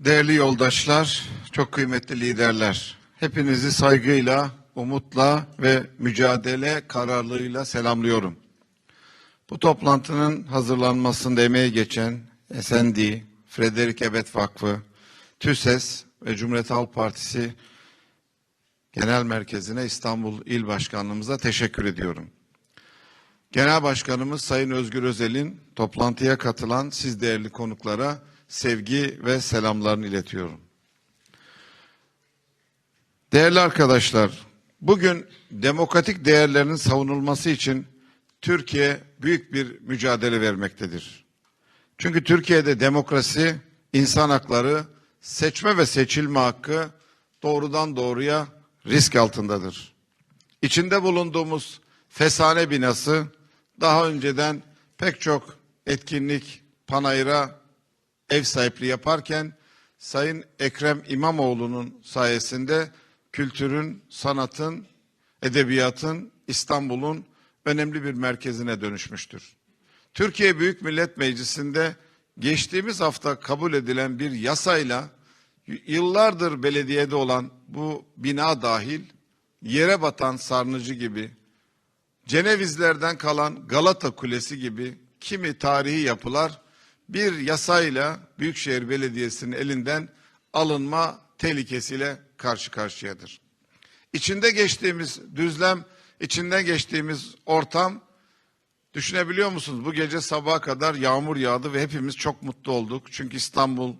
Değerli yoldaşlar, çok kıymetli liderler, hepinizi saygıyla, umutla ve mücadele kararlılığıyla selamlıyorum. Bu toplantının hazırlanmasında emeği geçen SND, Frederick Ebert Vakfı, TÜSES ve Cumhuriyet Halk Partisi Genel Merkezi'ne İstanbul İl Başkanlığımıza teşekkür ediyorum. Genel Başkanımız Sayın Özgür Özel'in toplantıya katılan siz değerli konuklara sevgi ve selamlarını iletiyorum. Değerli arkadaşlar, bugün demokratik değerlerin savunulması için Türkiye büyük bir mücadele vermektedir. Çünkü Türkiye'de demokrasi, insan hakları, seçme ve seçilme hakkı doğrudan doğruya risk altındadır. İçinde bulunduğumuz fesane binası daha önceden pek çok etkinlik, panayıra ev sahipliği yaparken Sayın Ekrem İmamoğlu'nun sayesinde kültürün, sanatın, edebiyatın, İstanbul'un önemli bir merkezine dönüşmüştür. Türkiye Büyük Millet Meclisi'nde geçtiğimiz hafta kabul edilen bir yasayla yıllardır belediyede olan bu bina dahil yere batan sarnıcı gibi, Cenevizlerden kalan Galata Kulesi gibi kimi tarihi yapılar bir yasayla Büyükşehir Belediyesi'nin elinden alınma tehlikesiyle karşı karşıyadır. İçinde geçtiğimiz düzlem, içinden geçtiğimiz ortam düşünebiliyor musunuz? Bu gece sabaha kadar yağmur yağdı ve hepimiz çok mutlu olduk. Çünkü İstanbul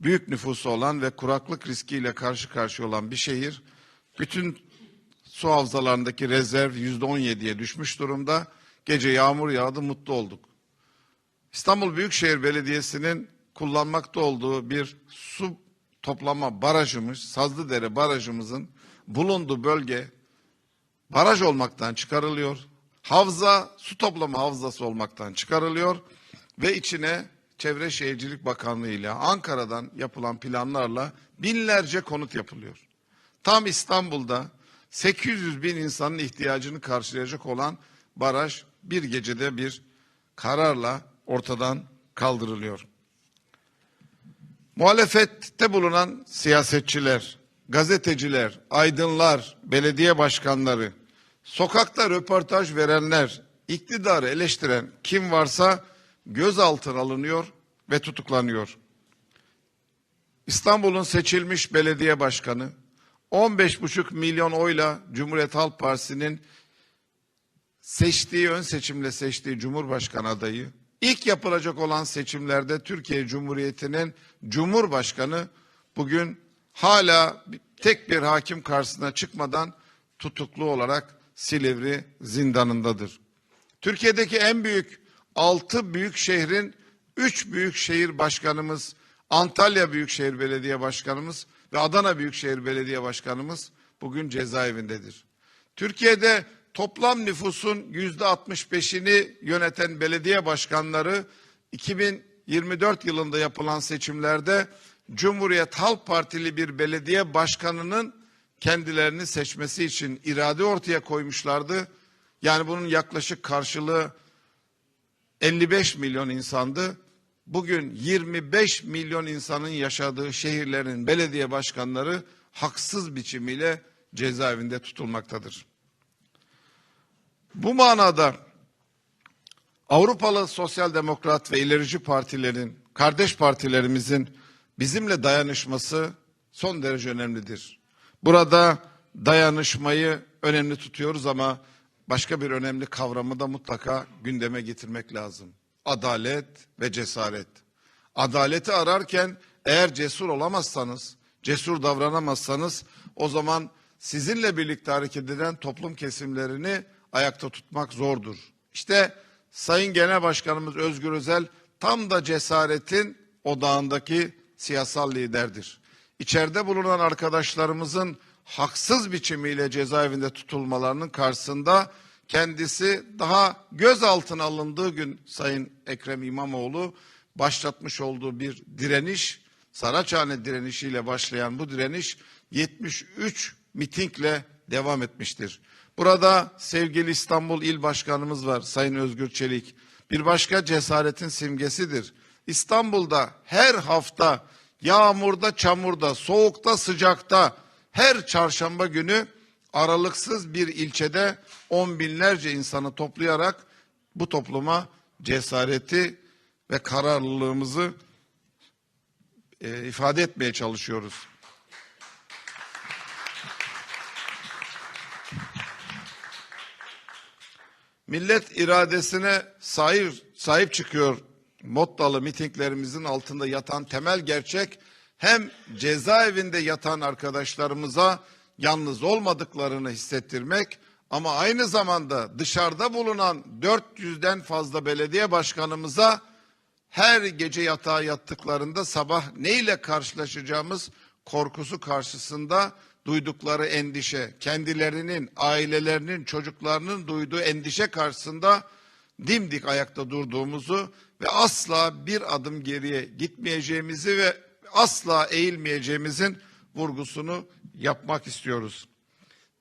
büyük nüfusu olan ve kuraklık riskiyle karşı karşıya olan bir şehir. Bütün su havzalarındaki rezerv yüzde on yediye düşmüş durumda. Gece yağmur yağdı, mutlu olduk. İstanbul Büyükşehir Belediyesi'nin kullanmakta olduğu bir su toplama barajımız, Sazlıdere barajımızın bulunduğu bölge baraj olmaktan çıkarılıyor. Havza, su toplama havzası olmaktan çıkarılıyor ve içine Çevre Şehircilik Bakanlığı ile Ankara'dan yapılan planlarla binlerce konut yapılıyor. Tam İstanbul'da 800 bin insanın ihtiyacını karşılayacak olan baraj bir gecede bir kararla ortadan kaldırılıyor. Muhalefette bulunan siyasetçiler, gazeteciler, aydınlar, belediye başkanları, sokakta röportaj verenler, iktidarı eleştiren kim varsa gözaltına alınıyor ve tutuklanıyor. İstanbul'un seçilmiş belediye başkanı 15,5 milyon oyla Cumhuriyet Halk Partisi'nin seçtiği ön seçimle seçtiği Cumhurbaşkanı adayı ilk yapılacak olan seçimlerde Türkiye Cumhuriyeti'nin Cumhurbaşkanı bugün hala tek bir hakim karşısına çıkmadan tutuklu olarak Silivri zindanındadır. Türkiye'deki en büyük altı büyük şehrin üç büyük şehir başkanımız, Antalya Büyükşehir Belediye Başkanımız ve Adana Büyükşehir Belediye Başkanımız bugün cezaevindedir. Türkiye'de toplam nüfusun yüzde 65'ini yöneten belediye başkanları 2024 yılında yapılan seçimlerde Cumhuriyet Halk Partili bir belediye başkanının kendilerini seçmesi için irade ortaya koymuşlardı. Yani bunun yaklaşık karşılığı 55 milyon insandı. Bugün 25 milyon insanın yaşadığı şehirlerin belediye başkanları haksız biçimiyle cezaevinde tutulmaktadır. Bu manada Avrupalı Sosyal Demokrat ve ilerici partilerin, kardeş partilerimizin bizimle dayanışması son derece önemlidir. Burada dayanışmayı önemli tutuyoruz ama başka bir önemli kavramı da mutlaka gündeme getirmek lazım. Adalet ve cesaret. Adaleti ararken eğer cesur olamazsanız, cesur davranamazsanız o zaman sizinle birlikte hareket eden toplum kesimlerini ayakta tutmak zordur. İşte Sayın Genel Başkanımız Özgür Özel tam da cesaretin odağındaki siyasal liderdir. İçeride bulunan arkadaşlarımızın haksız biçimiyle cezaevinde tutulmalarının karşısında kendisi daha gözaltına alındığı gün Sayın Ekrem İmamoğlu başlatmış olduğu bir direniş, Saraçhane direnişiyle başlayan bu direniş 73 mitingle devam etmiştir. Burada sevgili İstanbul İl Başkanımız var Sayın Özgür Çelik. Bir başka cesaretin simgesidir. İstanbul'da her hafta yağmurda, çamurda, soğukta, sıcakta her çarşamba günü aralıksız bir ilçede on binlerce insanı toplayarak bu topluma cesareti ve kararlılığımızı e, ifade etmeye çalışıyoruz. Millet iradesine sahip, sahip çıkıyor mottolı mitinglerimizin altında yatan temel gerçek hem cezaevinde yatan arkadaşlarımıza yalnız olmadıklarını hissettirmek ama aynı zamanda dışarıda bulunan 400'den fazla belediye başkanımıza her gece yatağa yattıklarında sabah neyle karşılaşacağımız korkusu karşısında duydukları endişe, kendilerinin, ailelerinin, çocuklarının duyduğu endişe karşısında dimdik ayakta durduğumuzu ve asla bir adım geriye gitmeyeceğimizi ve asla eğilmeyeceğimizin vurgusunu yapmak istiyoruz.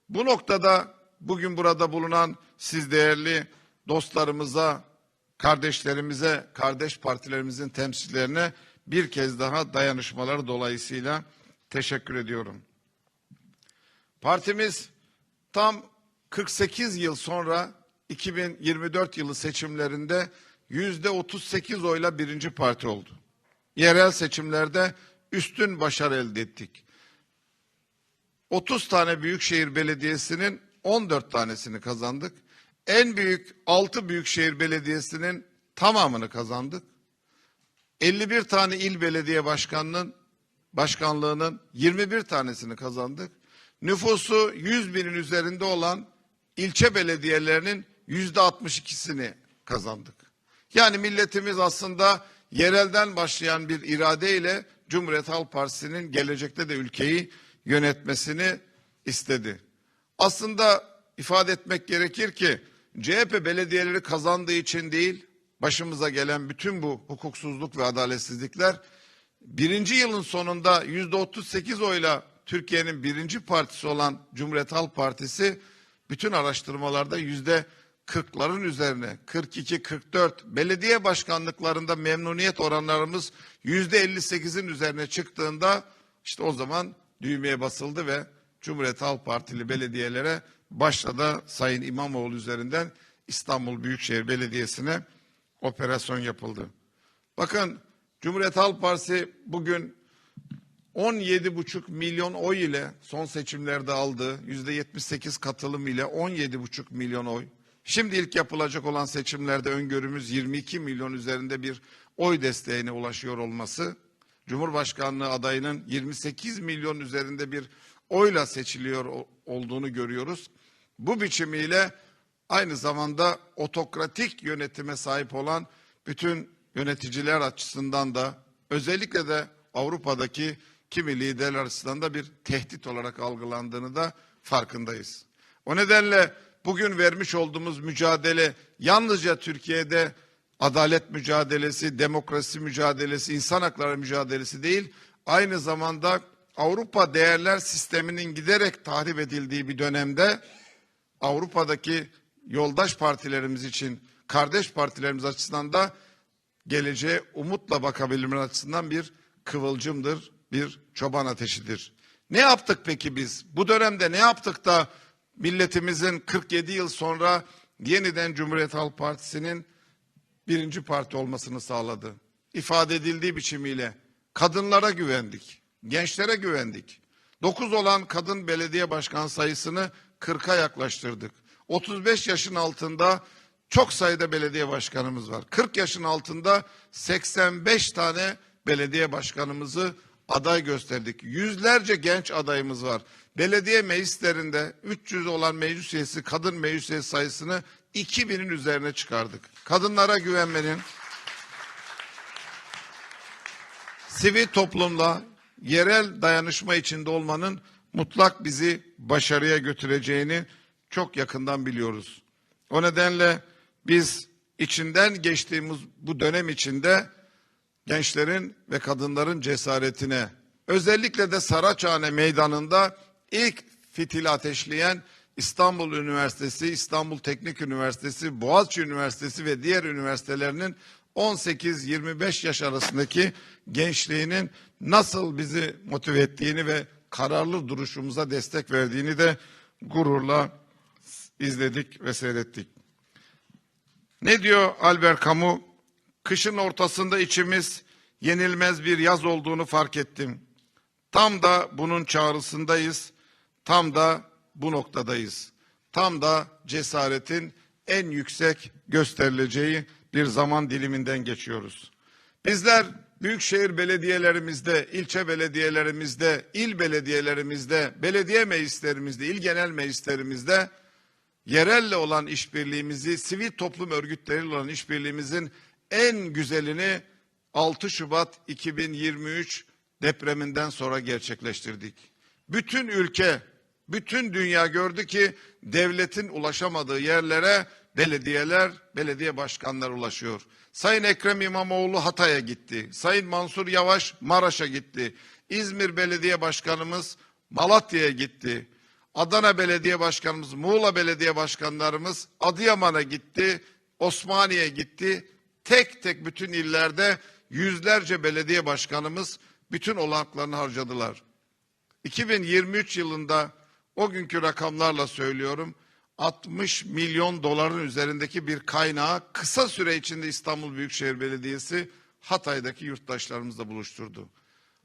Bu noktada bugün burada bulunan siz değerli dostlarımıza, kardeşlerimize, kardeş partilerimizin temsilcilerine bir kez daha dayanışmaları dolayısıyla teşekkür ediyorum. Partimiz tam 48 yıl sonra 2024 yılı seçimlerinde yüzde 38 oyla birinci parti oldu. Yerel seçimlerde üstün başarı elde ettik. 30 tane büyükşehir belediyesinin 14 tanesini kazandık. En büyük 6 büyükşehir belediyesinin tamamını kazandık. 51 tane il belediye başkanının başkanlığının 21 tanesini kazandık. Nüfusu 100 binin üzerinde olan ilçe belediyelerinin yüzde 62'sini kazandık. Yani milletimiz aslında yerelden başlayan bir iradeyle Cumhuriyet Halk Partisi'nin gelecekte de ülkeyi yönetmesini istedi. Aslında ifade etmek gerekir ki CHP belediyeleri kazandığı için değil, başımıza gelen bütün bu hukuksuzluk ve adaletsizlikler birinci yılın sonunda yüzde 38 oyla Türkiye'nin birinci partisi olan Cumhuriyet Halk Partisi bütün araştırmalarda yüzde 40'ların üzerine 42 44 belediye başkanlıklarında memnuniyet oranlarımız yüzde 58'in üzerine çıktığında işte o zaman düğmeye basıldı ve Cumhuriyet Halk Partili belediyelere başta da Sayın İmamoğlu üzerinden İstanbul Büyükşehir Belediyesi'ne operasyon yapıldı. Bakın Cumhuriyet Halk Partisi bugün 17,5 milyon oy ile son seçimlerde aldığı %78 katılım ile 17,5 milyon oy. Şimdi ilk yapılacak olan seçimlerde öngörümüz 22 milyon üzerinde bir oy desteğine ulaşıyor olması. Cumhurbaşkanlığı adayının 28 milyon üzerinde bir oyla seçiliyor olduğunu görüyoruz. Bu biçimiyle aynı zamanda otokratik yönetime sahip olan bütün yöneticiler açısından da özellikle de Avrupa'daki kimi liderler açısından da bir tehdit olarak algılandığını da farkındayız. O nedenle bugün vermiş olduğumuz mücadele yalnızca Türkiye'de adalet mücadelesi, demokrasi mücadelesi, insan hakları mücadelesi değil, aynı zamanda Avrupa değerler sisteminin giderek tahrip edildiği bir dönemde Avrupa'daki yoldaş partilerimiz için, kardeş partilerimiz açısından da geleceğe umutla bakabilme açısından bir kıvılcımdır, bir çoban ateşidir. Ne yaptık peki biz? Bu dönemde ne yaptık da milletimizin 47 yıl sonra yeniden Cumhuriyet Halk Partisi'nin birinci parti olmasını sağladı. İfade edildiği biçimiyle kadınlara güvendik, gençlere güvendik. 9 olan kadın belediye başkan sayısını 40'a yaklaştırdık. 35 yaşın altında çok sayıda belediye başkanımız var. 40 yaşın altında 85 tane belediye başkanımızı aday gösterdik. Yüzlerce genç adayımız var. Belediye meclislerinde 300 olan meclis üyesi, kadın meclis üyesi sayısını 2000'in üzerine çıkardık. Kadınlara güvenmenin, sivil toplumla yerel dayanışma içinde olmanın mutlak bizi başarıya götüreceğini çok yakından biliyoruz. O nedenle biz içinden geçtiğimiz bu dönem içinde gençlerin ve kadınların cesaretine özellikle de Saraçhane meydanında ilk fitil ateşleyen İstanbul Üniversitesi, İstanbul Teknik Üniversitesi, Boğaziçi Üniversitesi ve diğer üniversitelerinin 18-25 yaş arasındaki gençliğinin nasıl bizi motive ettiğini ve kararlı duruşumuza destek verdiğini de gururla izledik ve seyrettik. Ne diyor Albert Camus? Kışın ortasında içimiz yenilmez bir yaz olduğunu fark ettim. Tam da bunun çağrısındayız. Tam da bu noktadayız. Tam da cesaretin en yüksek gösterileceği bir zaman diliminden geçiyoruz. Bizler büyükşehir belediyelerimizde, ilçe belediyelerimizde, il belediyelerimizde, belediye meclislerimizde, il genel meclislerimizde yerelle olan işbirliğimizi, sivil toplum örgütleriyle olan işbirliğimizin en güzelini 6 Şubat 2023 depreminden sonra gerçekleştirdik. Bütün ülke, bütün dünya gördü ki devletin ulaşamadığı yerlere belediyeler, belediye başkanları ulaşıyor. Sayın Ekrem İmamoğlu Hatay'a gitti. Sayın Mansur Yavaş Maraş'a gitti. İzmir Belediye Başkanımız Malatya'ya gitti. Adana Belediye Başkanımız, Muğla Belediye Başkanlarımız Adıyaman'a gitti, Osmaniye'ye gitti. Tek tek bütün illerde yüzlerce belediye başkanımız bütün olanaklarını harcadılar. 2023 yılında o günkü rakamlarla söylüyorum 60 milyon doların üzerindeki bir kaynağı kısa süre içinde İstanbul Büyükşehir Belediyesi Hatay'daki yurttaşlarımızla buluşturdu.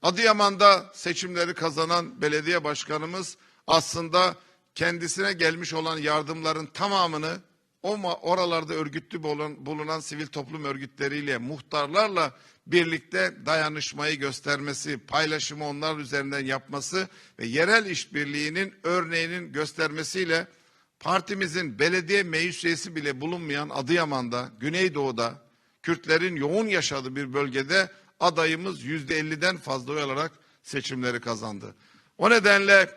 Adıyaman'da seçimleri kazanan belediye başkanımız aslında kendisine gelmiş olan yardımların tamamını o oralarda örgütlü bulun- bulunan sivil toplum örgütleriyle, muhtarlarla birlikte dayanışmayı göstermesi, paylaşımı onlar üzerinden yapması ve yerel işbirliğinin örneğinin göstermesiyle partimizin belediye meclis üyesi bile bulunmayan Adıyaman'da, Güneydoğu'da, Kürtlerin yoğun yaşadığı bir bölgede adayımız yüzde elliden fazla oy alarak seçimleri kazandı. O nedenle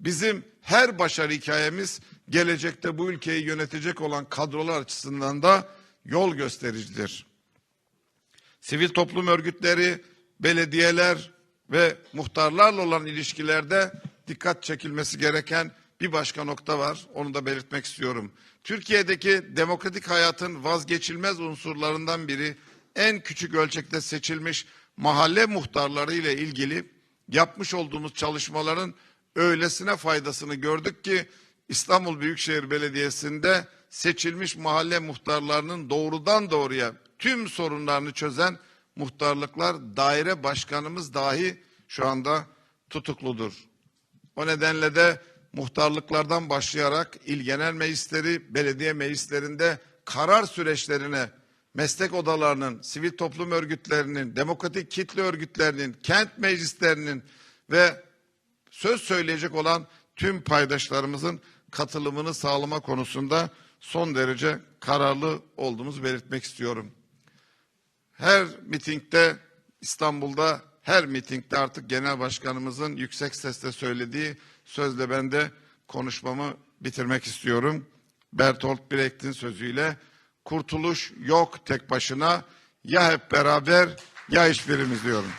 bizim her başarı hikayemiz gelecekte bu ülkeyi yönetecek olan kadrolar açısından da yol göstericidir. Sivil toplum örgütleri, belediyeler ve muhtarlarla olan ilişkilerde dikkat çekilmesi gereken bir başka nokta var. Onu da belirtmek istiyorum. Türkiye'deki demokratik hayatın vazgeçilmez unsurlarından biri en küçük ölçekte seçilmiş mahalle muhtarları ile ilgili yapmış olduğumuz çalışmaların öylesine faydasını gördük ki İstanbul Büyükşehir Belediyesi'nde seçilmiş mahalle muhtarlarının doğrudan doğruya tüm sorunlarını çözen muhtarlıklar daire başkanımız dahi şu anda tutukludur. O nedenle de muhtarlıklardan başlayarak il genel meclisleri, belediye meclislerinde karar süreçlerine meslek odalarının, sivil toplum örgütlerinin, demokratik kitle örgütlerinin, kent meclislerinin ve söz söyleyecek olan tüm paydaşlarımızın katılımını sağlama konusunda son derece kararlı olduğumuzu belirtmek istiyorum. Her mitingde İstanbul'da her mitingde artık genel başkanımızın yüksek sesle söylediği sözle ben de konuşmamı bitirmek istiyorum. Bertolt Brecht'in sözüyle kurtuluş yok tek başına ya hep beraber ya hiçbirimiz diyorum.